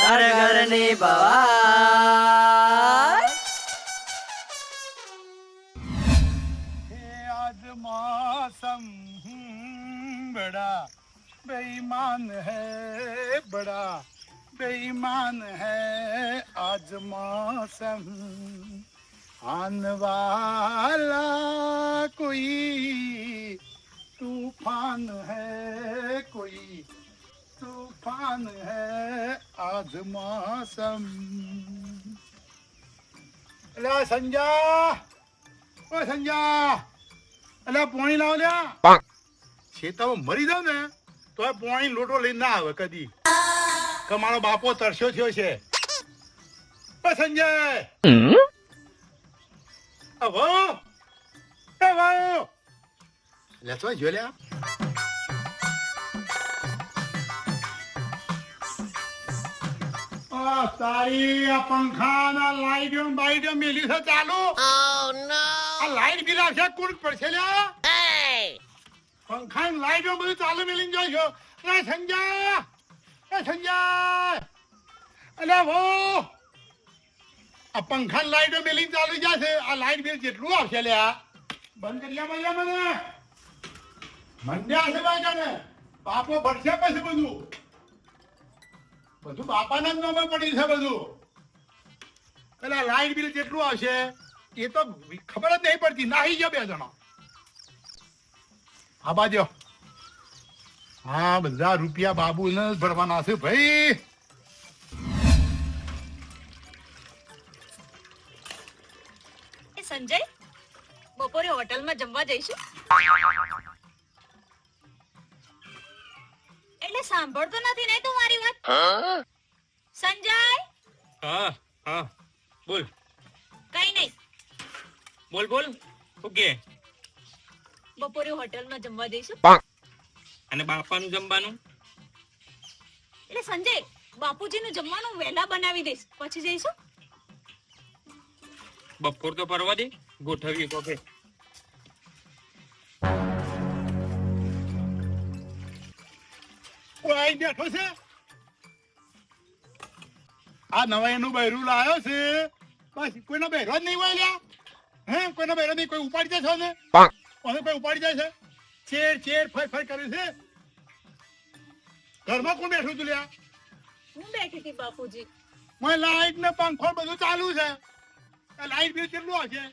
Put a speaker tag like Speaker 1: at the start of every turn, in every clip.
Speaker 1: ઘર ઘરની ભવાઈ
Speaker 2: है आज मौसम हम्म, बड़ा बेईमान है बड़ा बेईमान है आज मौसम आने वाला कोई तूफान है कोई तूफान है आज मौसम अला संजा ઓ સંજા અલ્યા પોણી લાવ લ્યા ખેતરમાં મરી જાવ ને તો આ પોણી લોટો લઈને ના આવે કદી કે મારો બાપો તરસ્યો થયો છે ઓ સંજય અવો અવો લે તો જો લ્યા તારી આ પંખાના લાઈટો બાઈટો મેલી છે ચાલુ. આ લાઈટ બિલ આવશે કોણ પડશે લ્યા? પંખા ને લાઈટો બધું ચાલુ મેલીને જોઈ છો. એ સંજય એ સંજય. અલે વો આ પંખા લાઈટો ચાલુ જશે આ લાઈટ બિલ જેટલું આવશે લ્યા. બંધ કરી લ્યા મને. મંડ્યા છે ભાઈ તને. બાપો ભરશે પછી બધું. બધું બાપાના જ નામે પડી છે બધું. પેલા લાઈટ બિલ કેટલું આવશે? એ તો ખબર જ નહીં પડતી. નાહી ગયો બે જણા. હા બાજો હા, બધા રૂપિયા બાબુ ને ભરવાના છે, ભાઈ.
Speaker 3: સંજય, બપોરે હોટલમાં જમવા જઈશું? એટલે સાંભળતો નથી ને તું મારી વાત. સંજય?
Speaker 4: હા હા બોલ.
Speaker 3: કઈ નહીં
Speaker 4: બોલ બોલ. ઓકે
Speaker 3: બપોરે હોટલમાં જમવા જઈશું.
Speaker 4: અને બાપાનું જમવાનું?
Speaker 3: એટલે સંજય બાપુજીનું જમવાનું વહેલા બનાવી દઈશ. પછી જઈશું.
Speaker 4: બપોર તો પરવા દે. ગોઠવીએ કોકે
Speaker 2: કોઈ બેઠો છે. આ નવા એનું બૈરું લાયો છે. બસ કોઈનો બૈરો જ નહીં હોય લ્યા. હે કોઈનો બૈરો નહીં કોઈ ઉપાડી ને કોઈ ઉપાડી જાય છે? ચેર ચેર ફર ફર કરે છે. ઘરમાં કોણ બેઠું તું લ્યા?
Speaker 3: હું બેઠી હતી બાપુજી.
Speaker 2: મને લાઈટ ને પંખો બધું ચાલુ છે. લાઈટ બિલ કેટલું આવશે?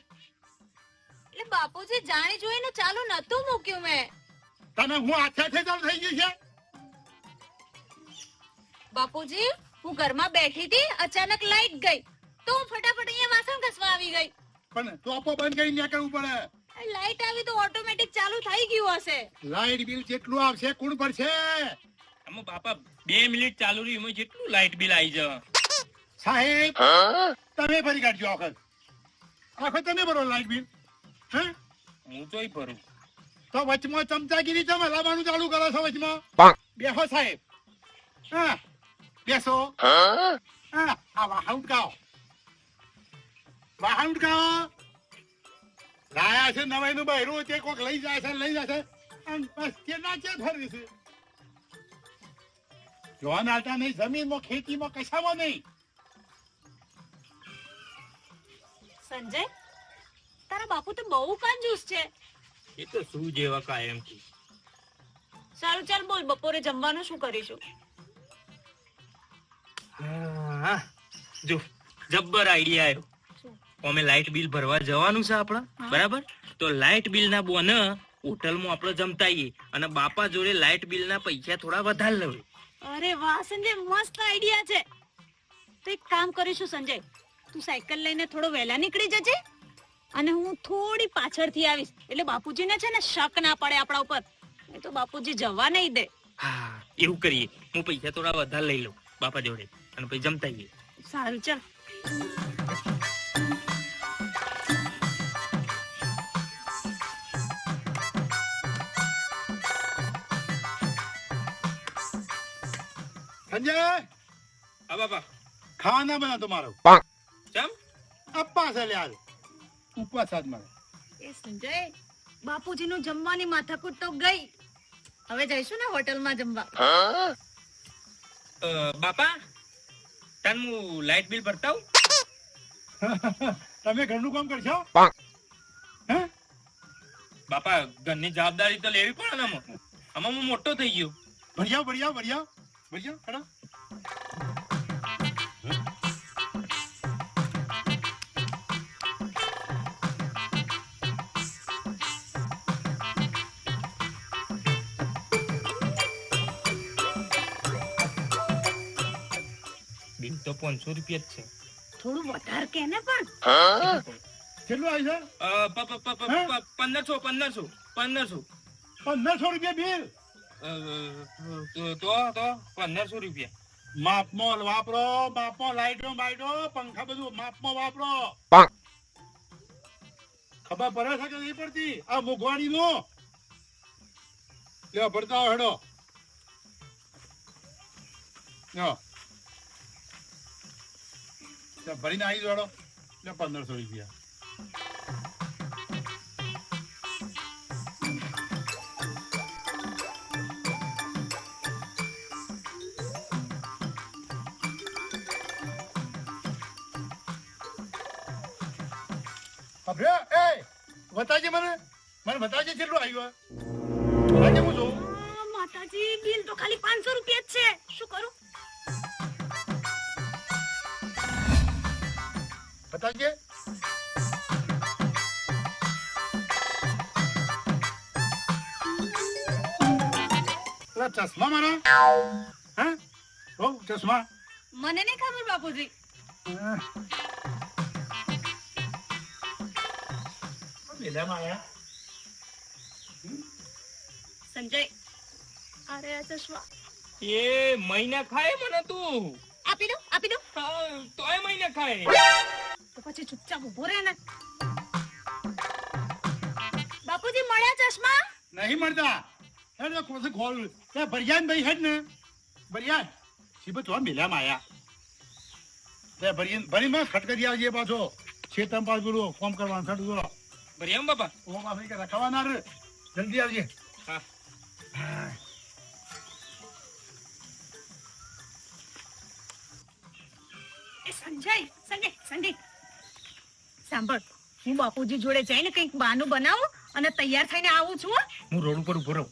Speaker 3: એટલે બાપુજી જાણી જોઈને ચાલુ નતું મૂક્યું મેં.
Speaker 2: તને હું આછા છે ચાલુ થઈ ગયું છે?
Speaker 3: બાપુજી હું ઘરમાં બેઠી હતી અચાનક લાઈટ ગઈ. તો હું ફટાફટ અહીંયા વાસણ ઘસવા આવી ગઈ.
Speaker 2: પણ ટોપો બંધ કરી ન્યા કરવું પડે.
Speaker 3: લાઈટ આવી તો ઓટોમેટિક ચાલુ થઈ ગયું હશે.
Speaker 2: લાઈટ બિલ જેટલું આવશે કોણ ભરશે?
Speaker 4: આમાં બાપા બે મિનિટ ચાલુ રહી એમાં જેટલું લાઈટ બિલ આવી જાય.
Speaker 2: સાહેબ તમે ફરી કાઢજો આખત આખત તમે ભરો લાઈટ બિલ. હે?
Speaker 4: હું તોય ભરું.
Speaker 2: તો વચમાં ચમચાગીરી તમે લાવવાનું ચાલુ કરો છો વચમાં? બેસો સાહેબ. હા. બેસો. હા? આ વાહન ઉટકાવો. વાહન ઉટકાવો. લાયા છે નવાઈ નું બહેરું તે કોક લઈ જાય છે લઈ જાય છે. અને બસ કે નાચે ફરવી છે? જોવા નાટા નહીં જમીનમાં ખેતીમાં કશામાં નહીં.
Speaker 3: સંજય તારા બાપુ તો બહુ કંજૂસ છે.
Speaker 4: એ તો શું જેવા કાયમથી
Speaker 3: સારું ચાલ બોલ બપોરે જમવાનું શું કરીશું?
Speaker 4: હા જો જબ્બર આઈડિયા આવ્યો. અમે લાઇટ બિલ ભરવા જવાનું છે આપણે બરાબર? તો લાઇટ બિલ ના બોન હોટલમાં આપણે જમતાઈએ અને બાપા જોડે લાઇટ બિલ ના પૈસા થોડા વધારે લેવે.
Speaker 3: અરે વાહ સંજય મસ્ત આઈડિયા છે. તો એક કામ કરીશું સંજય તું સાયકલ લઈને થોડો વહેલા નીકળી જજે અને હું થોડી પાછળથી આવીશ. એટલે બાપુજીને છે ને શક ના પડે આપણા ઉપર. એ તો બાપુજી જવા નહીં દે.
Speaker 4: હા એવું કરીએ. હું પૈસા થોડા વધારે લઈ લઉં બાપા જોડે. અને પછી જમતાઈએ
Speaker 3: સારું ચાલ.
Speaker 2: સંજય!
Speaker 4: હા બાપા.
Speaker 2: ખાના બના તમારો
Speaker 4: ચમ?
Speaker 2: અપ્પા છે લ્યાર ઉપવાસ આજ મારે.
Speaker 3: એ સંજય બાપુજીનું જમવાની માથાકૂટ તો ગઈ. હવે જઈશું ને હોટલમાં જમવા.
Speaker 4: બાપા? તાન હું લાઇટ બિલ ભરતા હું
Speaker 2: તમે ઘરનું કામ કરશો? હે?
Speaker 4: બાપા ઘરની જવાબદારી તો લેવી પડે ને આમાં. આમાં હું મોટો થઈ ગયો.
Speaker 2: ભરિયા ભરિયા ભરિયા ભરિયા ખરા?
Speaker 4: તો પાંચસો રૂપિયા જ છે.
Speaker 3: થોડું વધારે કે ને પણ?
Speaker 2: કેટલું આવી છે?
Speaker 4: અ, પ- પ- પ- પ- પ- પંદરસો પંદરસો પંદરસો.
Speaker 2: પંદરસો રૂપિયા બિલ?
Speaker 4: તો તો તો પંદરસો રૂપિયા.
Speaker 2: માપમાં વાપરો માપમાં લાઈટો બાઈટો પંખા બધું માપમાં વાપરો. ખબર પડે છે કે નહીં પડતી? આ મોઘવાડી નો લ્યો ભરતા હેડો. લ્યો, ભરીને આવી જોડો એટલે પંદરસો રૂપિયા એ બતાજે મને મને બતાજે કેટલું આવ્યું
Speaker 3: માતાજી બિલ તો ખાલી પાંચસો રૂપિયા જ છે શું કરું
Speaker 2: બતાજે ચશ્મા મારા હે બહુ ચશ્મા
Speaker 3: મને નહીં ખબર બાપુજી. સંજય અરે આ ચશ્મા.
Speaker 4: એ મહિના ખાય મને તું.
Speaker 3: આપી દો આપી દો
Speaker 4: તોય મહિના ખાય.
Speaker 3: તો પછી ચૂપચાપ ઊભો રહે ને. બાપુજી મળ્યા ચશ્મા?
Speaker 2: નહીં મળતા. હેડ કોસે ખોલ તે ભરિયાન ભાઈ હેડ ને. ભરિયાન. સીબત તો મેલામાં આયા. તે ભરિયાન ભરીમાં ખટકરી આવજે પાછો. છેતમ પાછ બોલો ફોર્મ કરવાનું છડ બોલો
Speaker 4: બરી બાપા?
Speaker 2: ઓમ આપણે કે રખાવાના રે. જલ્દી આવજે.
Speaker 4: હા.
Speaker 3: એ સંજય સંજય સંજય. સાંભળ હું બાપુજી જોડે જઈને કંઈક બાનું બનાવું અને તૈયાર થઈને આવું છું હું.
Speaker 4: રોડ ઉપર ઊભો રહું.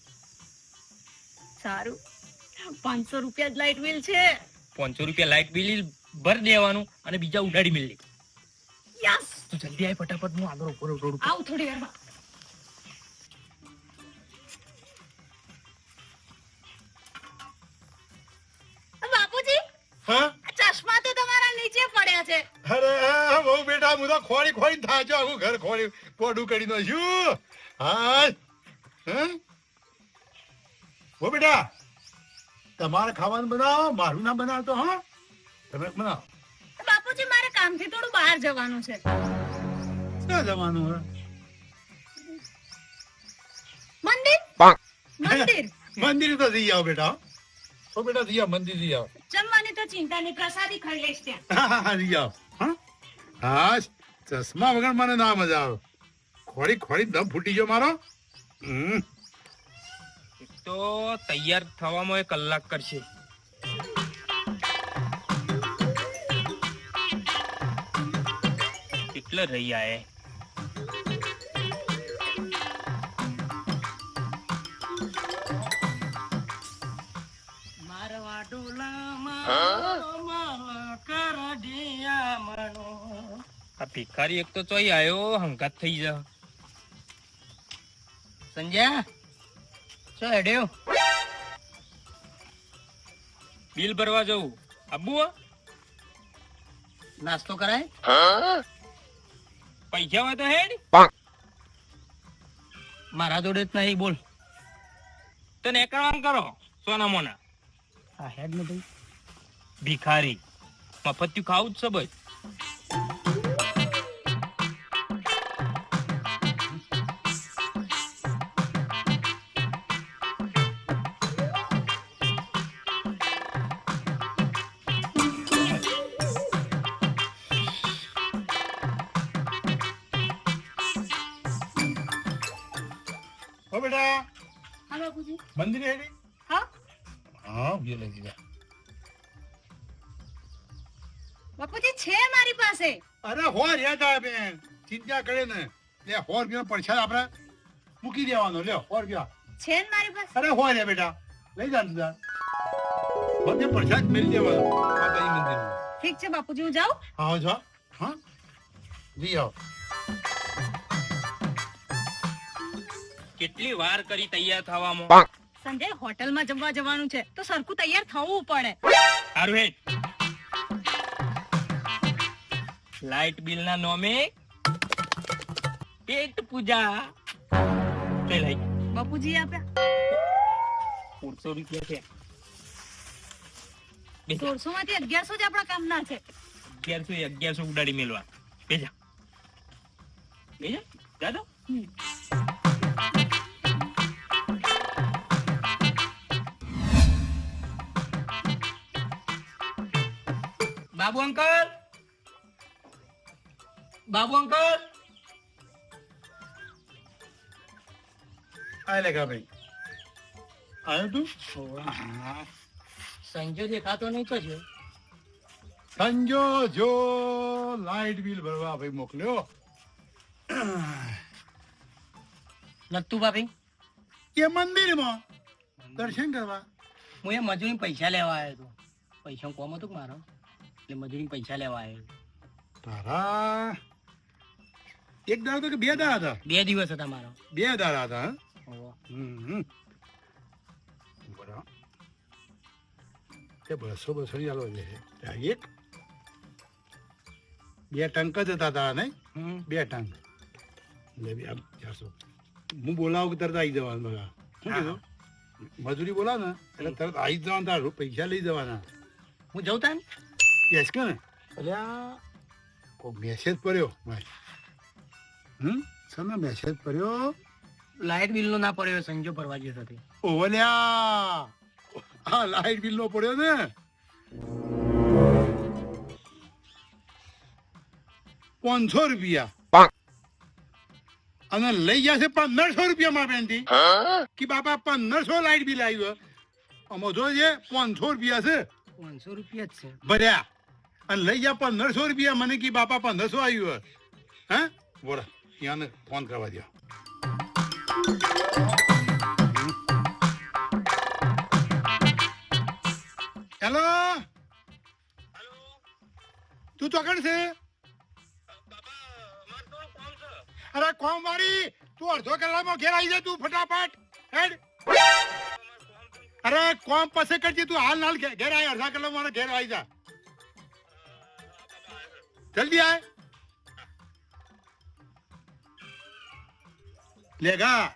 Speaker 3: સારું. પાંચસો રૂપિયા જ લાઇટ બિલ છે.
Speaker 4: પાંચસો રૂપિયા લાઇટ બિલ ભર દેવાનું અને બીજા ઉડાડી મિલ
Speaker 3: યસ.
Speaker 4: તું જલ્દી આય ફટાફટ હું આગળ ઊભો રહું રોડ
Speaker 3: આવું થોડી વારમાં.
Speaker 2: બેટા હું તો ખોળી ખોળી થાચો આખું ઘર ખોળી કોડું કરી નાખ્યું. હા હો બેટા તમારે ખાવાનું બનાવો મારું ના બનાવતો હા. તમે બનાવો.
Speaker 3: બાપુજી મારે કામથી થોડું બહાર જવાનું છે.
Speaker 2: ક્યાં જવાનું હે
Speaker 3: મંદિર? મંદિર.
Speaker 2: મંદિર તો જઈ આવો બેટા તો બેટા જઈ આવો મંદિર જઈ આવો.
Speaker 3: જમવાની તો ચિંતા નહીં પ્રસાદી ખાઈ લઈશ ત્યાં.
Speaker 2: હા, હા, હા, જઈ આવો. હા ચશ્મા વગર મને ના મજા આવે. ખોળી ખોળી દમ ફૂટી ગયો મારો. હમ.
Speaker 4: તો તૈયાર થવામાં એક કલાક કરશે. કેટલે રહી આયે મારવા આ ભિખારી એક તો ચોઈ આવ્યો હંકાત થઈ જા.
Speaker 1: સંજ્યા ચો હેડ્યો?
Speaker 4: બિલ ભરવા જવું. આબુ
Speaker 1: નાસ્તો કરાય?
Speaker 4: પૈસા હોય તો હેડ.
Speaker 1: મારા જોડે જ નહીં બોલ.
Speaker 4: તને નેકળવાનું કરો સોના મોના.
Speaker 1: આ હેડ ને ભાઈ.
Speaker 4: ભિખારી. મફત્યું ખાવું જ છે ભાઈ
Speaker 2: ઓ બેટા
Speaker 3: હા બાપુજી.
Speaker 2: મંદિર હેડી?
Speaker 3: હા?
Speaker 2: હા ઊભી લઈ જા
Speaker 3: બાપુજી છે મારી પાસે.
Speaker 2: અરે યાદ આવે બેન. ચિંતા કરે ને. લે હોર રૂપિયા પડશે આપણે. મૂકી દેવાનો લ્યો હોર રૂપિયા
Speaker 3: છે ને મારી પાસે?
Speaker 2: અરે હોય રે બેટા. લઈ જા તું બધે પ્રસાદ મેળી દેવાનો માતાજી મંદિર
Speaker 3: ઠીક છે બાપુજી હું જાઉં?
Speaker 2: હા જો. હા. જી આવો.
Speaker 4: કેટલી વાર કરી તૈયાર થવામાં?
Speaker 3: સંજય હોટલમાં જમવા જવાનું છે તો સરખું તૈયાર થવું પડે.
Speaker 4: સારું હેડ. લાઇટ બિલ ના નોમે પેટ પૂજા. લઈ લઈ
Speaker 3: બાપુજી આપ્યા.
Speaker 4: સોળસો રૂપિયા છે.
Speaker 3: સોળસો માંથી અગિયારસો જ આપણા કામના છે.
Speaker 4: અગિયારસો એ અગિયારસો ઉડાડી મેળવા બેજા બેજા જાદો બાબુ અંકલ? બાબુ અંકલ?
Speaker 2: આ લે ભાઈ આવ્યો તું.
Speaker 1: દેખાતો નહીં તો છે
Speaker 2: સંજો જો. લાઇટ બિલ ભરવા ભાઈ મોકલ્યો.
Speaker 1: નતું ભાભી?
Speaker 2: એ મંદિરમાં દર્શન કરવા.
Speaker 1: હું એ મજૂરી પૈસા લેવા આવ્યો હતો. પૈસા કોમ હતું મારો? એટલે મજૂરી પૈસા લેવા આવ્યો
Speaker 2: તારા. એક દાડો તો કે બે દાડા હતા?
Speaker 1: બે દિવસ હતા મારો.
Speaker 2: બે દાડા હતા. હમ તે બસો બસો છે. એક. બે ટંક જ હતા તારા નહીં. બે ટંક. ચારસો હું બોલાવું કે તરત આવી જવાનું બધા શું કીધું? મજૂરી બોલાવ ને એટલે તરત આવી જવાના પૈસા લઈ જવાના.
Speaker 1: હું જઉં તા
Speaker 2: યસ કે ને અલ્યા કોઈ મેસેજ પડ્યો ભાઈ હમ સમય મેસેજ પડ્યો
Speaker 1: લાઇટ બિલ નો ના પડ્યો સંજો ભરવા ગયો હતો
Speaker 2: ઓવલ્યા આ લાઇટ બિલ નો પડ્યો ને પાંચસો રૂપિયા અને લઈ જશે પંદરસો રૂપિયા માં બેનથી કે બાપા પંદરસો લાઈટ બિલ આવ્યું આમાં જોઈએ પાંચસો રૂપિયા છે
Speaker 1: પાંચસો રૂપિયા જ છે
Speaker 2: ભર્યા અને લઈ જા પંદરસો રૂપિયા મને કે બાપા પંદરસો આવ્યું હે? બોરા ત્યાં ફોન કરવા દો હેલો? તું તો કણ છે? અરે, કોમ વાળી, તું અડધો કલાકમાં ઘેર આવી જા તું ફટાફટ. હેડ. અરે, કોમ પાસે કરજે, તું હાલ હાલ ઘેર આવી અડધા કલાકમાં મારા ઘેર આવી જા. જલ્દી આય. લેગા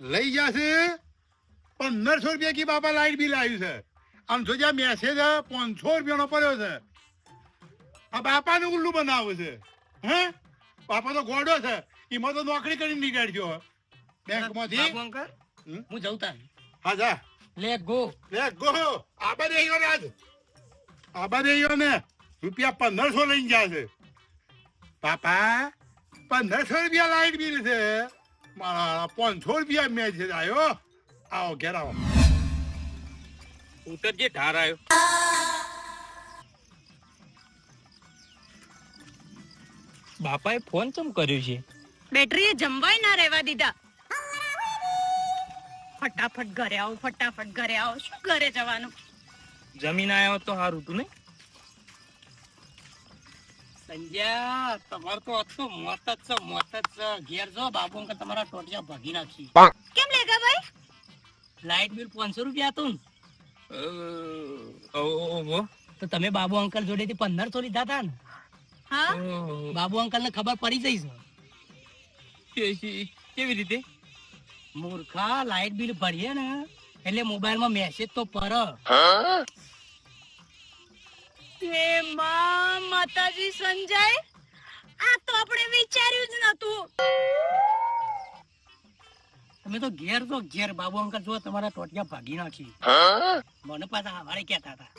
Speaker 2: લઈ જશે પંદરસો રૂપિયા કી બાપા લાઈટ બિલ આવ્યું છે. આમ જોજે મેસેજ પાંચસો રૂપિયાનો પડ્યો છે. આ બાપાને ઉલ્લુ બનાવે છે. હે? બાપા તો ગોડો છે. એમાં તો નોકરી કરીને નીકળ્યો. બેંકમાંથી.
Speaker 1: હું જઉં તા
Speaker 2: હા જા.
Speaker 1: લે ગો.
Speaker 2: લે ગો. આબા દેયો ને આજ. આબા દેયો ને. રૂપિયા પંદરસો લઈને જાય છે. પાપા પંદરસો રૂપિયા લાઈટ બિલ છે. મારા પાંચસો રૂપિયા મેચ છે આવ્યો આવો ઘેર આવો.
Speaker 4: ઉતરજે ઢાર આવ્યો બાપાએ ફોન કેમ કર્યો છે?
Speaker 3: બેટરીએ જમવાય ના રહેવા દીધા. ફટાફટ ઘરે આવો ફટાફટ ઘરે આવો. શું ઘરે જવાનું?
Speaker 4: જમીન આવ્યો તો સારું તું ને
Speaker 1: સંજ્યા તમાર તો હતો મોત જ છે મોત જ છે. ઘેર જો બાબુ અંકલ તમારા ટોટિયા ભાગી નાખી.
Speaker 3: કેમ લેગા ભાઈ?
Speaker 1: લાઇટ બિલ પાંચસો રૂપિયા હતું
Speaker 4: ઓહો,
Speaker 1: તો તમે બાબુ અંકલ જોડેથી પંદરસો લીધા હતા ને.
Speaker 3: હા?
Speaker 1: બાબુ અંકલ ને ખબર પડી જઈ
Speaker 4: કેવી રીતે?
Speaker 1: મૂર્ખા લાઇટ બિલ ભરીએ ને એટલે મોબાઈલમાં મેસેજ તો પર.
Speaker 3: હે માં માતાજી સંજય? આ તો આપણે વિચાર્યું જ નતું
Speaker 1: તમે તો ઘેર તો ઘેર બાબુ અંકલ જો તમારા ટોટિયા ભાગી નાખી. મને પાછા હવારે કહેતા હતા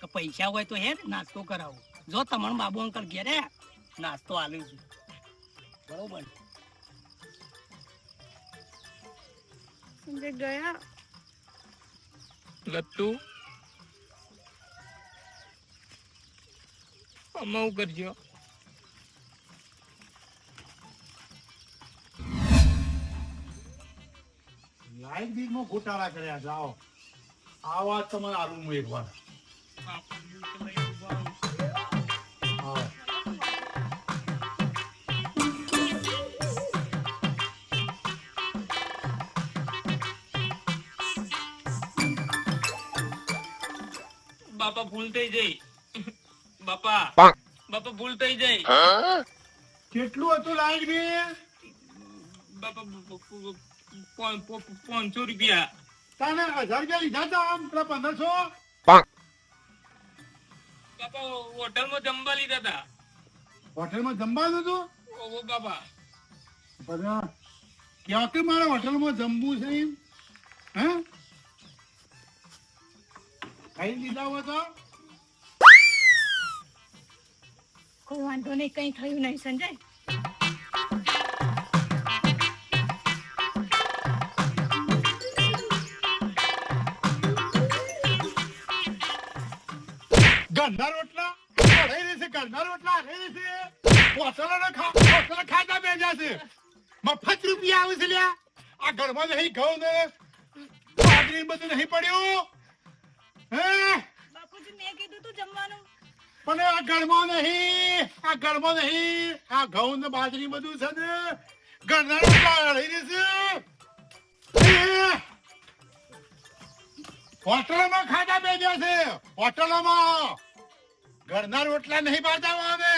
Speaker 1: કે પૈસા હોય તો હે નાસ્તો કરાવો. જો તમારો બાબુ અંકલ ઘેરે નાસ્તો આલ્યો છું. બરોબર.
Speaker 3: ગયા?
Speaker 4: લત્તુ હું કરજો.
Speaker 2: લાઈટ બીલમાં ઘોટાળા કર્યા જાઓ. આ વાત તમારે આલુ હું એકવાર આવો.
Speaker 4: બાપા ભૂલ થઈ જઈ બાપા. બાપા ભૂલ થઈ જઈ
Speaker 2: કેટલું હતું લાઈટ બિલ
Speaker 4: બાપા પાંચસો રૂપિયા.
Speaker 2: તને હજાર રૂપિયા લીધા હતા આમ પેલા પંદરસો?
Speaker 4: બાપા હોટલમાં જમવા લીધા હતા.
Speaker 2: હોટલમાં જમવાનું હતું?
Speaker 4: ઓહો બાપા.
Speaker 2: બધા ક્યાં કે મારે હોટલમાં જમવું છે એમ? હે? કઈ લીધા હોય તો?
Speaker 3: કોઈ વાંધો નહીં કઈ થયું નહીં સંજય.
Speaker 2: ઘરના રોટલા? રહી રહેશે ઘરના રોટલા રહી રહેશે હોટલોને ખા હોટલો ખાતા બેજા છે મફત રૂપિયા આવે છે લ્યા. આ ઘરમાં નહીં ઘઉં ને બાજરી બધું નહીં પડ્યું. હે?
Speaker 3: બાપુજી મેં કીધું તું જમવાનું.
Speaker 2: પણ આ ઘરમાં નહીં આ ઘરમાં નહીં આ ઘઉં ને બાજરી બધું છે ને ઘરના રહેશે હોટલોમાં ખાધા બે છે હોટલોમાં. ઘરના રોટલા નહીં પાડતા અમે.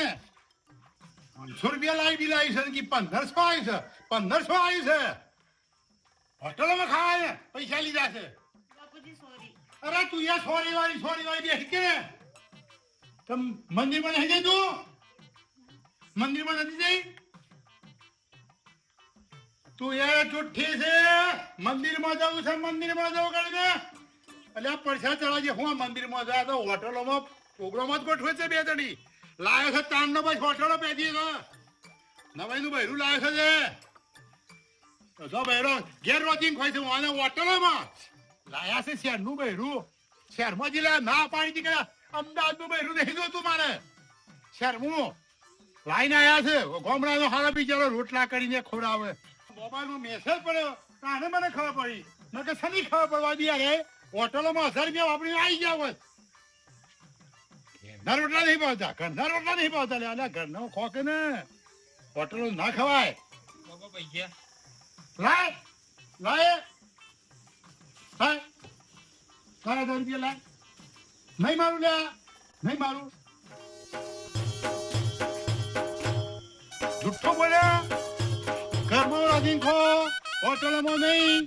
Speaker 2: પાંચસો રૂપિયા લાવી બી લાવી છે કે પંદરસો આવી છે. પંદરસો આવી છે. હોટલોમાં ખાવા પૈસા લીધા છે. અરે તું યા સોરી વાળી સોરી વાળી બેસી કે? તમ મંદિરમાં નહીં જઈ તું મંદિરમાં નથી જઈ? તું યાર જુઠ્ઠી છે મંદિરમાં જવું છે મંદિરમાં જવું કરીને. એટલે આ પરસા ચડાવજે, હું આ મંદિરમાં જાય તો હોટલોમાં પ્રોગ્રામ જ ગોઠવે છે બે જણી. લાયો છે તારનો બસ હોટલો પેજી છે નવાઈનું બહેરું લાયો છે જે. બૈરો, ઘેર રોજિંગ ખોય છે, હું હોટલોમાં લાયા છે શહેરનું બહેરું શહેરમાં જે લાયા ના પાડી હતી નું જોતું મારે? શહેરનું લાઈને આયા છે. ગામડાનો હારા બિચારો રોટલા કરીને ખવડાવે. મોબાઈલમાં મેસેજ પડ્યો. તાને મને ખબર પડી. મેં કે શની ખબર પડવા દી યાર હોટલોમાં હજાર રૂપિયા વાપરીને આવી ગયા હોત ઘરના રોટલા નહીં ભાવતા ઘરના રોટલા નહીં ભાવતા. લે અલ્યા ઘરનો ખોક ને હોટલો ના ખવાય. લાય લાય લાય. હજાર રૂપિયા લાય. નહીં મારું લ્યા નહીં મારું જુઠ્ઠો બોલ્યા ઘરમાં રાજીન ખો હોટલોમાં નહીં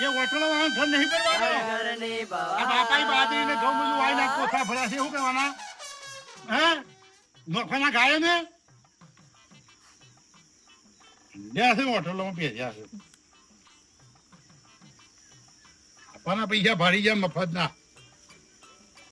Speaker 2: એ હોટલોમાં ઘર નહીં કરવાનું આ બાપાઈ બાજરી ને ઘઉં બધું વાઈ નાખ કોથા ભર્યા છે શું કરવાના હે નોખાના ગાયો ને ગયા છે હોટલોમાં ભેજ્યા છે આપવાના પૈસા ભાડી જાય મફત ના